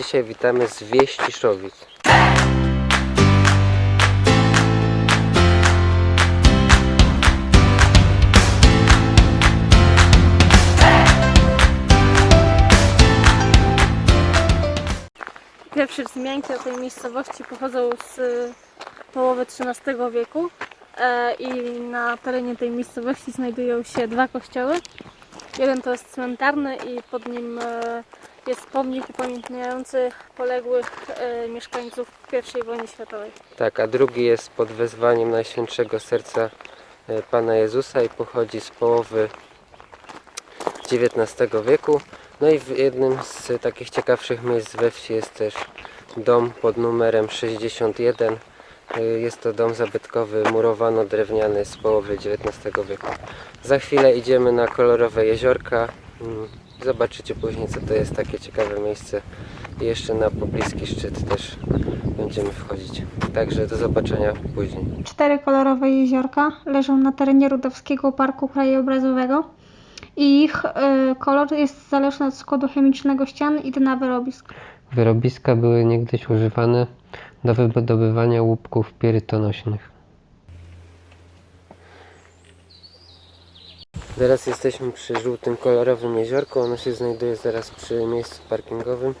Dzisiaj witamy z wieści Szowic. Pierwsze wzmianki o tej miejscowości pochodzą z y, połowy XIII wieku e, i na terenie tej miejscowości znajdują się dwa kościoły. Jeden to jest cmentarny i pod nim e, jest pomnik upamiętniający poległych e, mieszkańców I wojny światowej. Tak, a drugi jest pod wezwaniem Najświętszego Serca e, Pana Jezusa i pochodzi z połowy XIX wieku. No i w jednym z takich ciekawszych miejsc we wsi jest też dom pod numerem 61. E, Jest to dom zabytkowy murowano-drewniany z połowy XIX wieku. Za chwilę idziemy na kolorowe jeziorka. Mm, Zobaczycie później co to jest takie ciekawe miejsce. I jeszcze na pobliski szczyt też będziemy wchodzić. Także do zobaczenia później. Cztery kolorowe jeziorka leżą na terenie Rudowskiego Parku Krajobrazowego i ich y, kolor jest zależny od składu chemicznego ścian i dna wyrobisk. Wyrobiska były niegdyś używane do wydobywania łupków pirytonośnych. Teraz jesteśmy przy żółtym kolorowym jeziorku. Ono się znajduje zaraz przy miejscu parkingowym.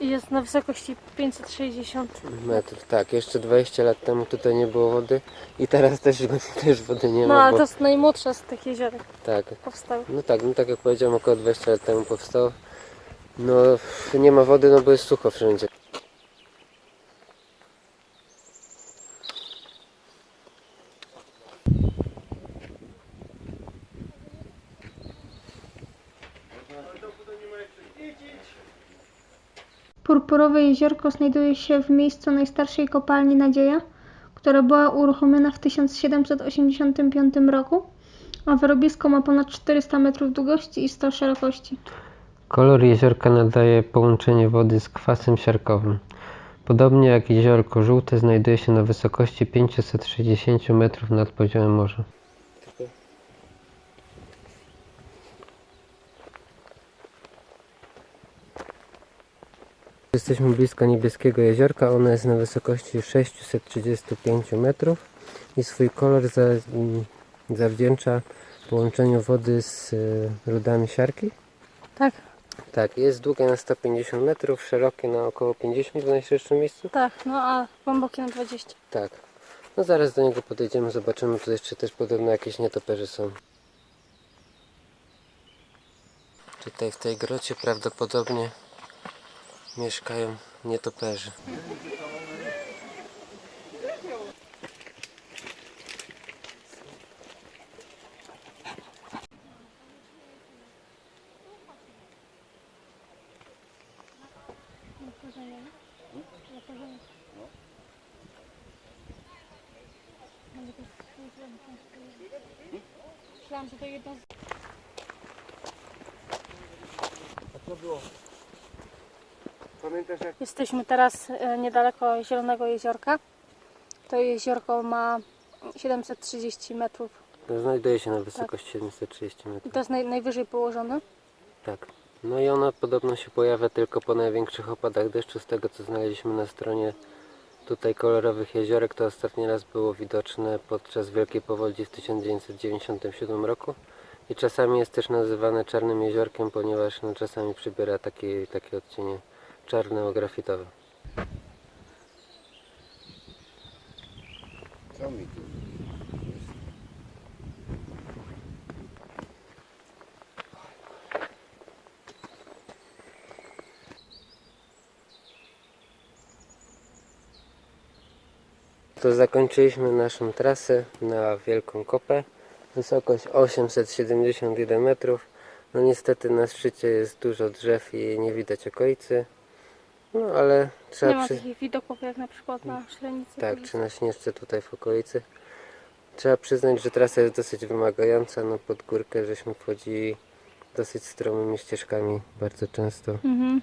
I jest na wysokości 560 Metrów. Tak, jeszcze 20 lat temu tutaj nie było wody i teraz też, też wody nie No ma. ale Bo, to jest najmłodsza z tych jeziorek Tak, powstały. no tak, no tak jak powiedziałem, około 20 lat temu powstało. No nie ma wody, no bo jest sucho wszędzie. Purpurowe jeziorko znajduje się w miejscu najstarszej kopalni Nadzieja, która była uruchomiona w 1785 roku, a wyrobisko ma ponad 400 metrów długości i 100 szerokości. Kolor jeziorka nadaje połączenie wody z kwasem siarkowym. Podobnie jak jeziorko żółte znajduje się na wysokości 560 metrów nad poziomem morza. Jesteśmy blisko niebieskiego jeziorka, ono jest na wysokości 635 metrów i swój kolor za, zawdzięcza połączeniu wody z rudami siarki. Tak, Tak, jest długie na 150 metrów, szerokie na około 50 w najszerszym miejscu. tak, no a głębokie na 20. Tak. No zaraz do niego podejdziemy, zobaczymy, tu jeszcze też podobno jakieś nietoperze są. Tutaj w tej grocie prawdopodobnie mieszkają nietoperze. Myślałam, że to jedno z... Pamiętasz jak... Jesteśmy teraz e, niedaleko Zielonego Jeziorka. To jeziorko ma 730 metrów Znajduje się na wysokości 730 i metrów. to jest naj, najwyżej położone. Tak. No i ona podobno się pojawia tylko po największych opadach deszczu. Z tego co znaleźliśmy na stronie tutaj kolorowych jeziorek, to ostatni raz było widoczne podczas Wielkiej Powodzi w 1997 roku. I czasami jest też nazywane czarnym jeziorkiem, ponieważ no, czasami przybiera takie, takie odcienie czarno-grafitowe. Co mi tu? To zakończyliśmy naszą trasę na Wielką Kopę. Wysokość 871 metrów. No niestety na szczycie jest dużo drzew i nie widać okolicy. No ale Nie trzeba ma przy... takich widoków jak na przykład na Szlenicy. Tak, czy na Śnieżce tutaj w okolicy. Trzeba przyznać, że trasa jest dosyć wymagająca. No pod górkę żeśmy wchodzili dosyć stromymi ścieżkami bardzo często. Mhm.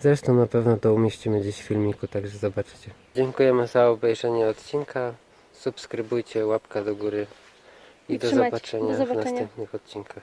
Zresztą na pewno to umieścimy gdzieś w filmiku, także zobaczycie. Dziękujemy za obejrzenie odcinka. Subskrybujcie, łapka do góry i, I do zobaczenia Do w zobaczenia. następnych odcinkach.